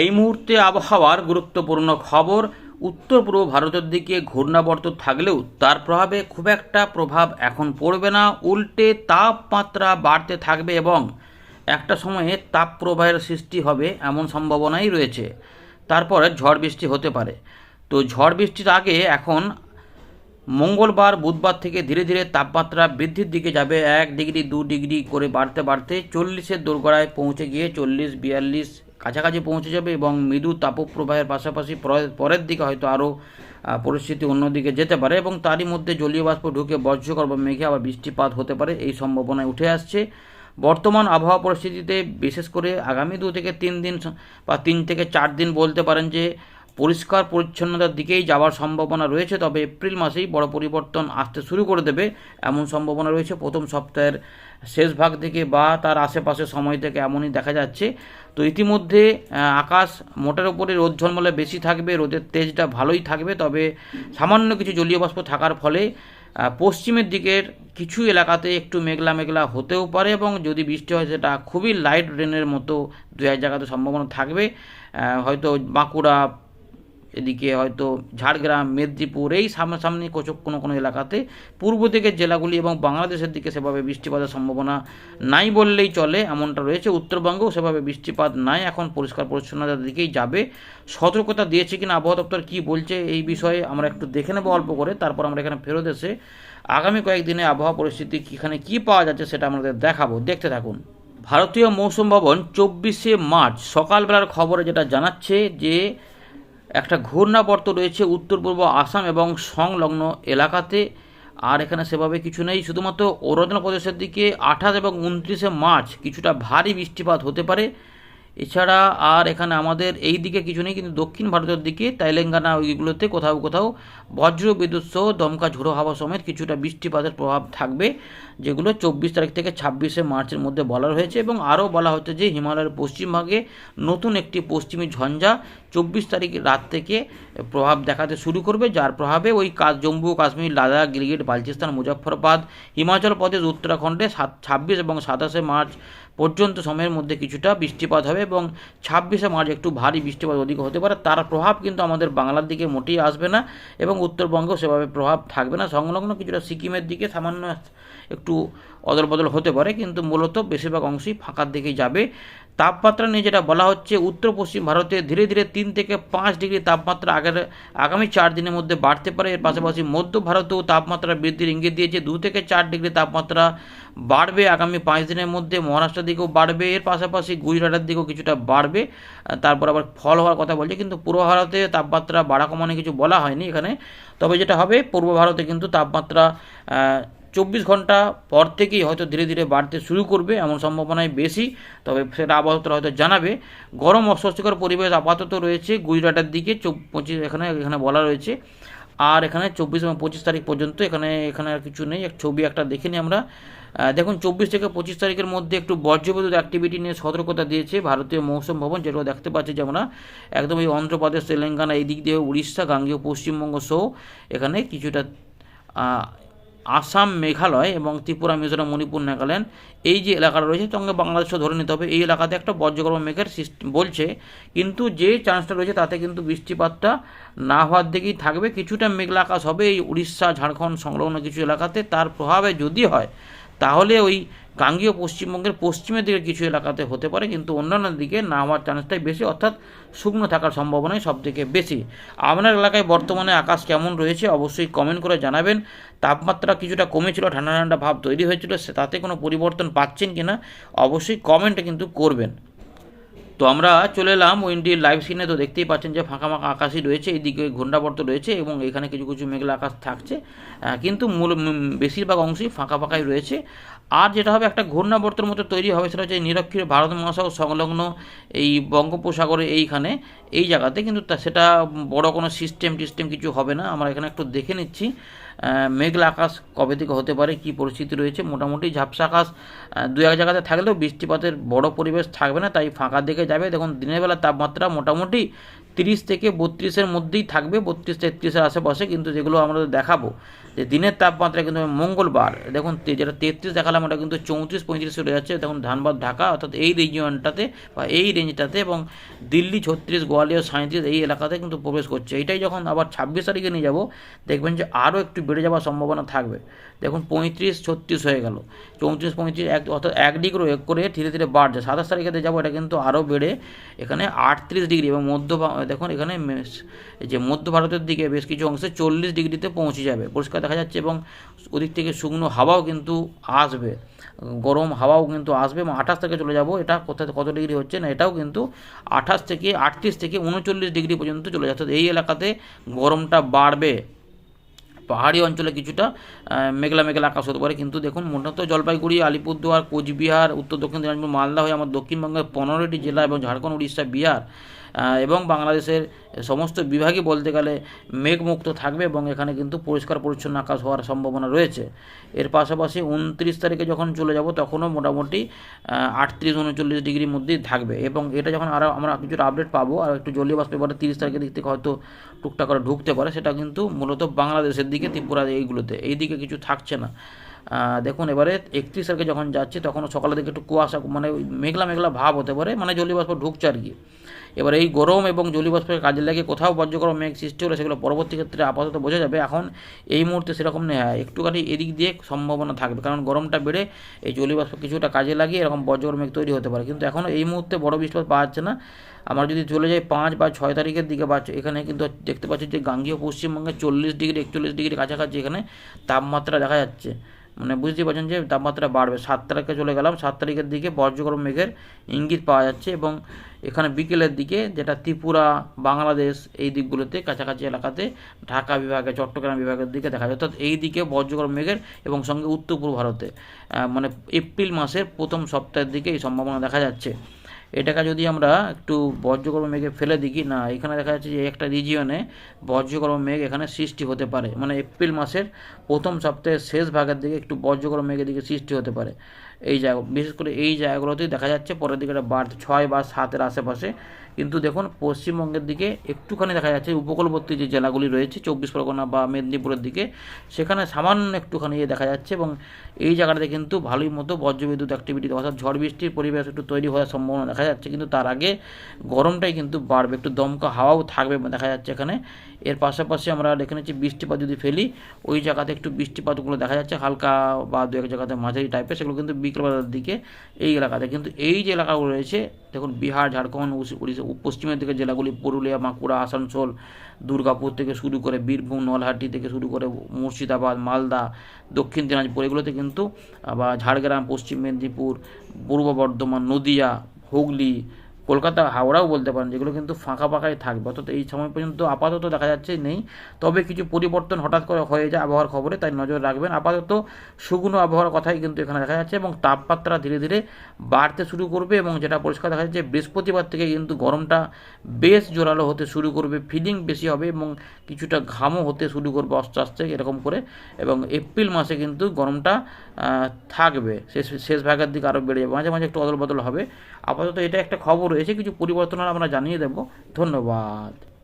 এই মুহূর্তে আবহাওয়ার গুরুত্বপূর্ণ খবর উত্তর পূর্ব ভারতের দিকে ঘূর্ণাবর্ত থাকলেও তার প্রভাবে খুব একটা প্রভাব এখন পড়বে না। উল্টে তাপমাত্রা বাড়তে থাকবে এবং একটা সময়ে তাপপ্রবাহের সৃষ্টি হবে এমন সম্ভাবনাই রয়েছে। তারপরে ঝড় বৃষ্টি হতে পারে। তো ঝড় বৃষ্টির আগে এখন মঙ্গলবার, বুধবার থেকে ধীরে ধীরে তাপমাত্রা বৃদ্ধির দিকে যাবে। এক ডিগ্রি, দু ডিগ্রি করে বাড়তে বাড়তে চল্লিশের দোরগোড়ায় পৌঁছে গিয়ে চল্লিশ, বিয়াল্লিশ কাছাকাছি পৌঁছে যাবে এবং মৃদু তাপপ্রবাহের পাশাপাশি পরে- পরের দিকে হয়তো আরও পরিস্থিতি অন্যদিকে যেতে পারে এবং তারই মধ্যে জলীয় বাষ্প ঢুকে বজ্রকর বা মেঘে আবার বৃষ্টিপাত হতে পারে, এই সম্ভাবনায় উঠে আসছে। বর্তমান আবহাওয়া পরিস্থিতিতে বিশেষ করে আগামী দু থেকে তিন দিন বা তিন থেকে চার দিন বলতে পারেন যে পরিষ্কার পরিচ্ছন্নতার দিকেই যাওয়ার সম্ভাবনা রয়েছে, তবে এপ্রিল মাসেই বড় পরিবর্তন আসতে শুরু করে দেবে। এমন সম্ভাবনা রয়েছে প্রথম সপ্তাহের শেষ ভাগ থেকে বা তার আশেপাশে সময় থেকে এমনই দেখা যাচ্ছে। তো ইতিমধ্যে আকাশ মোটের ওপরে রোদ ঝলমলে বেশি থাকবে, রোদের তেজটা ভালোই থাকবে, তবে সামান্য কিছু জলীয় বাষ্প থাকার ফলে পশ্চিমের দিকের কিছু এলাকাতে একটু মেঘলা মেঘলা হতেও পারে এবং যদি বৃষ্টি হয় সেটা খুবই লাইট রেনের মতো দু এক জায়গাতে সম্ভাবনা থাকবে। হয়তো বাঁকুড়া এদিকে হয়তো ঝাড়গ্রাম, মেদিনীপুর, এই সামনাসামনি কোচক কোনো কোনো এলাকাতে পূর্ব দিকের জেলাগুলি এবং বাংলাদেশের দিকে সেভাবে বৃষ্টিপাতের সম্ভাবনা নাই বললেই চলে, এমনটা রয়েছে। উত্তরবঙ্গেও সেভাবে বৃষ্টিপাত নাই, এখন পরিষ্কার পরিচ্ছন্নতার দিকেই যাবে। সতর্কতা দিয়েছে কিনা আবহাওয়া দপ্তর কী বলছে এই বিষয়ে আমরা একটু দেখে নেব অল্প করে, তারপর আমরা এখানে ফেরত এসে আগামী কয়েকদিনে আবহাওয়া পরিস্থিতি এখানে কী পাওয়া যাচ্ছে সেটা আমাদের দেখাবো। দেখতে থাকুন। ভারতীয় মৌসুম ভবন, চব্বিশে মার্চ, সকালবেলার খবরে যেটা জানাচ্ছে যে একটা ঘূর্ণাবর্ত রয়েছে উত্তর পূর্ব আসাম এবং সংলগ্ন এলাকাতে। আর এখানে সেভাবে কিছু নেই। শুধুমাত্র অরুণাচল প্রদেশের দিকে আঠাশ এবং উনত্রিশে মার্চ কিছুটা ভারী বৃষ্টিপাত হতে পারে। এছাড়া আর এখানে আমাদের এই দিকে কিছু নেই, কিন্তু দক্ষিণ ভারতের দিকে, তেলেঙ্গানা ওইগুলোতে কোথাও কোথাও বজ্র বিদ্যুৎ সহ দমকা ঝোড়ো হাওয়া সমেত কিছুটা বৃষ্টিপাতের প্রভাব থাকবে, যেগুলো চব্বিশ তারিখ থেকে ছাব্বিশে মার্চের মধ্যে বলা হয়েছে। এবং আরও বলা হচ্ছে যে, হিমালয়ের পশ্চিমভাগে নতুন একটি পশ্চিমী ঝঞ্ঝা চব্বিশ তারিখ রাত থেকে প্রভাব দেখাতে শুরু করবে, যার প্রভাবে ওই জম্মু কাশ্মীর, লাদাখ, গিলগিট, বালচিস্তান, মুজফ্ফরবাদ, হিমাচল প্রদেশ, উত্তরাখণ্ডে সাত, ছাব্বিশ এবং সাতাশে মার্চ পর্যন্ত সময়ের মধ্যে কিছুটা বৃষ্টিপাত হবে এবং ছাব্বিশে মার্চ একটু ভারী বৃষ্টিপাত অধিক হতে পারে। তার প্রভাব কিন্তু আমাদের বাংলার দিকে মোটেই আসবে না এবং উত্তরবঙ্গেও সেভাবে প্রভাব থাকবে না। সংলগ্ন কিছুটা সিকিমের দিকে সামান্য একটু অদল বদল হতে পারে, কিন্তু মূলত বেশিরভাগ অংশই ফাঁকার দিকেই যাবে। তাপমাত্রা নিয়ে যেটা বলা হচ্ছে উত্তর পশ্চিম ভারতে ধীরে ধীরে তিন থেকে পাঁচ ডিগ্রি তাপমাত্রা আগের, আগামী চার দিনের মধ্যে বাড়তে পারে। এর পাশাপাশি মধ্য ভারতেও তাপমাত্রা বৃদ্ধির ইঙ্গিত দিয়েছে। দু থেকে চার ডিগ্রি তাপমাত্রা বাড়বে আগামী পাঁচ দিনের মধ্যে, মহারাষ্ট্রের দিকেও বাড়বে। এর পাশাপাশি গুজরাটের দিকেও কিছুটা বাড়বে। তারপর আবার ফল হওয়ার কথা বলছে, কিন্তু পূর্ব ভারতে তাপমাত্রা বাড়া কমানো কিছু বলা হয়নি এখানে। তবে যেটা হবে, পূর্ব ভারতে কিন্তু তাপমাত্রা চব্বিশ ঘণ্টা পর থেকেই হয়তো ধীরে ধীরে বাড়তে শুরু করবে এমন সম্ভাবনাই বেশি। তবে সেটা আবহাওয়া হয়তো জানাবে। গরম অস্বস্তিকর পরিবেশ আপাতত রয়েছে গুজরাটের দিকে পঁচিশ এখানে এখানে বলা রয়েছে। আর এখানে চব্বিশ এবং পঁচিশ তারিখ পর্যন্ত এখানে এখানে আর কিছু নেই। এক ছবি একটা দেখে নিই আমরা। দেখুন, চব্বিশ থেকে পঁচিশ তারিখের মধ্যে একটু বজ্রবিদ্যুৎ অ্যাক্টিভিটি নিয়ে সতর্কতা দিয়েছে ভারতীয় মৌসুম ভবন যেগুলো দেখতে পাচ্ছি যে আমরা। একদম এই অন্ধ্রপ্রদেশ, তেলেঙ্গানা এই দিক দিয়ে উড়িষ্যা, গাঙ্গেয় পশ্চিমবঙ্গ সহ এখানে কিছুটা আসাম, মেঘালয় এবং ত্রিপুরা, মিজোরাম, মণিপুর, নাগাল্যান্ড এই যে এলাকাটা রয়েছে, সঙ্গে বাংলাদেশও ধরে নিতে হবে। এই এলাকাতে একটা বজ্রগর্ভ মেঘের বলছে। কিন্তু যে চান্সটা রয়েছে, তাতে কিন্তু বৃষ্টিপাতটা না হওয়ার দিকেই থাকবে। কিছুটা মেঘলা আকাশ হবে এই উড়িষ্যা, ঝাড়খণ্ড সংলগ্ন কিছু এলাকাতে। তার প্রভাবে যদি হয় তাহলে ওই গাঙ্গীয় পশ্চিমবঙ্গের পশ্চিমের দিকে কিছু এলাকাতে হতে পারে, কিন্তু অন্যান্য দিকে না হওয়ার চান্সটাই বেশি, অর্থাৎ শুকনো থাকার সম্ভাবনাই সব থেকে বেশি। আপনার এলাকায় বর্তমানে আকাশ কেমন রয়েছে অবশ্যই কমেন্ট করে জানাবেন। তাপমাত্রা কিছুটা কমেছিল, ঠান্ডা ঠান্ডা ভাব তৈরি হয়েছিল তাতে কোনো পরিবর্তন পাচ্ছেন কিনা অবশ্যই কমেন্টে কিন্তু করবেন। তো আমরা চলে এলাম উইন্ডির লাইভ সিনে তো দেখতেই পাচ্ছেন যে ফাঁকা ফাঁকা আকাশই রয়েছে এইদিকে ঘূর্ণাবর্ত রয়েছে এবং এখানে কিছু কিছু মেঘলা আকাশ থাকছে। কিন্তু মূল বেশিরভাগ অংশই ফাঁকা ফাঁকাই রয়েছে। আর যেটা হবে, একটা ঘূর্ণাবর্তের মতো তৈরি হবে, সেটা হচ্ছে নিরক্ষীয় ভারত মহাসাগর সংলগ্ন এই বঙ্গোপসাগরে এইখানে, এই জায়গাতে। কিন্তু সেটা বড় কোনো সিস্টেম টিস্টেম কিছু হবে না। আমরা এখানে একটু দেখে নিচ্ছি মেঘলা আকাশ কবে থেকে হতে পারে, কি পরিস্থিতি রয়েছে। মোটামুটি ঝাপসা আকাশ দু এক জায়গাতে থাকলেও বৃষ্টিপাতের বড় পরিবেশ থাকবে না, তাই ফাঁকা দিকে যাবে। দেখুন, দিনের বেলা তাপমাত্রা মোটামুটি তিরিশ থেকে বত্রিশের মধ্যেই থাকবে, বত্রিশ তেত্রিশের আশেপাশে, কিন্তু যেগুলো আমরা দেখাবো, যে দিনের তাপমাত্রা কিন্তু মঙ্গলবার, দেখুন যেটা তেত্রিশ দেখালাম, ওটা কিন্তু চৌত্রিশ, পঁয়ত্রিশ চলে যাচ্ছে, দেখুন ধানবাদ, ঢাকা, অর্থাৎ এই রিজিয়নটাতে বা এই রেঞ্জটাতে এবং দিল্লি, ছত্রিশ, গোয়ালিয়র সাঁত্রিশ এই এলাকাতে কিন্তু প্রবেশ করছে। এইটাই যখন আবার ছাব্বিশ তারিখে নিয়ে যাব, দেখবেন যে আরও একটু বেড়ে যাওয়ার সম্ভাবনা থাকবে। দেখুন পঁয়ত্রিশ, ছত্রিশ হয়ে গেল, চৌত্রিশ, পঁয়ত্রিশ, এক, অর্থাৎ এক ডিগ্রি করে ধীরে ধীরে বাড়ছে। সাতাশ তারিখে যাব, এটা কিন্তু আরও বেড়ে এখানে আটত্রিশ ডিগ্রি এবং মধ্য দেখুন, এখানে যে মধ্য ভারতের দিকে বেশ কিছু অংশে চল্লিশ ডিগ্রিতে পৌঁছে যাবে। পরিষ্কার দেখা যাচ্ছে এবং ওদিক থেকে শুকনো হাওয়াও কিন্তু আসবে। গরম হাওয়াও কিন্তু আসবে এবং আঠাশ থেকে চলে যাব। এটা কোথায়, কত ডিগ্রি হচ্ছে না, এটাও কিন্তু আঠাশ থেকে আটত্রিশ থেকে উনচল্লিশ ডিগ্রি পর্যন্ত চলে যাচ্ছে। এই এলাকাতে গরমটা বাড়বে। পাহাড়ি অঞ্চলে কিছুটা মেঘলা মেঘলা আকাশ হতে পারে। কিন্তু দেখুন, মূলত জলপাইগুড়ি, আলিপুরদুয়ার, কোচবিহার, উত্তর দক্ষিণ দিনাজপুর, মালদা হয়ে আমার দক্ষিণবঙ্গের পনেরোটি জেলা এবং ঝাড়খণ্ড, উড়িষ্যা, বিহার এবং বাংলাদেশের সমস্ত বিভাগই বলতে গেলে মেঘমুক্ত থাকবে এবং এখানে কিন্তু পরিষ্কার পরিচ্ছন্ন আকাশ হওয়ার সম্ভাবনা রয়েছে। এর পাশাপাশি উনত্রিশ তারিখে যখন চলে যাব, তখনও মোটামুটি আটত্রিশ উনচল্লিশ ডিগ্রির মধ্যেই থাকবে। এবং এটা যখন আরও আমরা কিছুটা আপডেট পাবো, আর একটু জলীয় বাষ্প এবারে তিরিশ তারিখের দিক থেকে হয়তো টুকটাক করে ঢুকতে পারে, সেটা কিন্তু মূলত বাংলাদেশের দিকে, ত্রিপুরা এইগুলোতে। এই দিকে কিছু থাকছে না। দেখুন, এবারে একত্রিশ তারিখে যখন যাচ্ছে তখন সকালের দিকে একটু কুয়াশা মানে মেঘলা মেঘলা ভাব হতে পারে মানে জলীয় বাষ্প ঢুকছে আর কি। এবার এই গরম এবং জলীয় বাষ্পের কাজে লাগে কোথাও বজ্রগরম মেঘ সৃষ্টি হলে সেগুলো পরবর্তী ক্ষেত্রে আপাতত বোঝা যাবে। এখন এই মুহূর্তে সেরকম নেই একটুখানি এদিক দিয়ে সম্ভাবনা থাকবে, কারণ গরমটা বেড়ে এই জলীয় বাষ্প কিছুটা কাজে লাগিয়ে এরকম বজ্রগরম মেঘ তৈরি হতে পারে। কিন্তু এখনও এই মুহূর্তে বড় বৃষ্টিপাত পাওয়া যাচ্ছে না। আমরা যদি চলে যাই পাঁচ বা ছয় তারিখের দিকে, বা এখানে কিন্তু দেখতে পাচ্ছি যে গাঙ্গীয় পশ্চিমবঙ্গে চল্লিশ ডিগ্রি, একচল্লিশ ডিগ্রি কাছাকাছি এখানে তাপমাত্রা দেখা যাচ্ছে। মানে বুঝতে পারছেন যে তাপমাত্রা বাড়বে। সাত তারিখে চলে গেলাম, সাত তারিখের দিকে বজ্রগরম মেঘের ইঙ্গিত পাওয়া যাচ্ছে এবং এখানে বিকেলের দিকে যেটা ত্রিপুরা, বাংলাদেশ এই দিকগুলোতে কাছাকাছি এলাকাতে ঢাকা বিভাগে, চট্টগ্রাম বিভাগের দিকে দেখা যায়। অর্থাৎ এই দিকে বজ্রগরম মেঘের এবং সঙ্গে উত্তর পূর্ব ভারতে মানে এপ্রিল মাসের প্রথম সপ্তাহের দিকে এই সম্ভাবনা দেখা যাচ্ছে। এটাকে যদি আমরা একটু বজ্রকর্ম মেঘে ফেলে দিই না, এখানে দেখা যাচ্ছে যে একটা রিজিয়নে বজ্রকর্ম মেঘ এখানে সৃষ্টি হতে পারে। মানে এপ্রিল মাসের প্রথম সপ্তাহের শেষ ভাগের দিকে একটু বজ্রকর্ম মেঘের দিকে সৃষ্টি হতে পারে। এই জায়গা, বিশেষ করে এই জায়গাগুলোতেই দেখা যাচ্ছে পরের দিকে একটা বাড়তে ছয় বা সাতের আশেপাশে। কিন্তু দেখুন, পশ্চিমবঙ্গের দিকে একটুখানি দেখা যাচ্ছে, উপকূলবর্তী যে জেলাগুলি রয়েছে, চব্বিশ পরগনা বা মেদিনীপুরের দিকে, সেখানে সামান্য একটুখানি দেখা যাচ্ছে এবং এই জায়গাটাতে কিন্তু ভালোই মতো বজ্রবিদ্যুৎ অ্যাক্টিভিটি অর্থাৎ ঝড় বৃষ্টির পরিবেশ একটু তৈরি হওয়ার সম্ভাবনা দেখা যাচ্ছে। কিন্তু তার আগে গরমটাই কিন্তু বাড়বে, একটু দমকা হাওয়াও থাকবে দেখা যাচ্ছে এখানে। এর পাশাপাশি আমরা দেখে নিচ্ছি, বৃষ্টিপাত যদি ফেলি, ওই জায়গাতে একটু বৃষ্টিপাতগুলো দেখা যাচ্ছে, হালকা বা দু এক জায়গাতে মাঝারি টাইপের সেগুলো কিন্তু বিকেলবেলার দিকে এই এলাকাতে। কিন্তু এই যে এলাকাগুলো রয়েছে, দেখুন বিহার, ঝাড়খণ্ড উড়ি- উড়িষ্যা পশ্চিমের দিকে জেলাগুলি পুরুলিয়া, বাঁকুড়া, আসানসোল, দুর্গাপুর থেকে শুরু করে বীরভূম, নলহাটি থেকে শুরু করে মুর্শিদাবাদ, মালদা, দক্ষিণ দিনাজপুর, এগুলোতে কিন্তু বা ঝাড়গ্রাম, পশ্চিম মেদিনীপুর, পূর্ব বর্ধমান, নদিয়া, হুগলি কলকাতা হাওড়াও বলতে পারেন, যেগুলো কিন্তু ফাঁকা ফাঁকাই থাকবে। অর্থাৎ এই সময় পর্যন্ত আপাতত দেখা যাচ্ছে নেই। তবে কিছু পরিবর্তন হঠাৎ করে হয়ে যায় আবহাওয়ার খবরে, তাই নজর রাখবেন। আপাতত শুকনো আবহাওয়ার কথাই কিন্তু এখানে দেখা যাচ্ছে এবং তাপমাত্রা ধীরে ধীরে বাড়তে শুরু করবে এবং যেটা পরিষ্কার দেখা যাচ্ছে, বৃহস্পতিবার থেকে কিন্তু গরমটা বেশ জোরালো হতে শুরু করবে ফিলিং বেশি হবে এবং কিছুটা ঘামও হতে শুরু করবে আস্তে আস্তে এরকম করে। এবং এপ্রিল মাসে কিন্তু গরমটা থাকবে। শেষ শেষ ভাগের দিকে আরও বেড়ে যাবে। মাঝে মাঝে একটু অদল বদল হবে। আপাতত এটা একটা খবর রয়েছে, কিছু পরিবর্তন আমরা জানিয়ে দেব। ধন্যবাদ।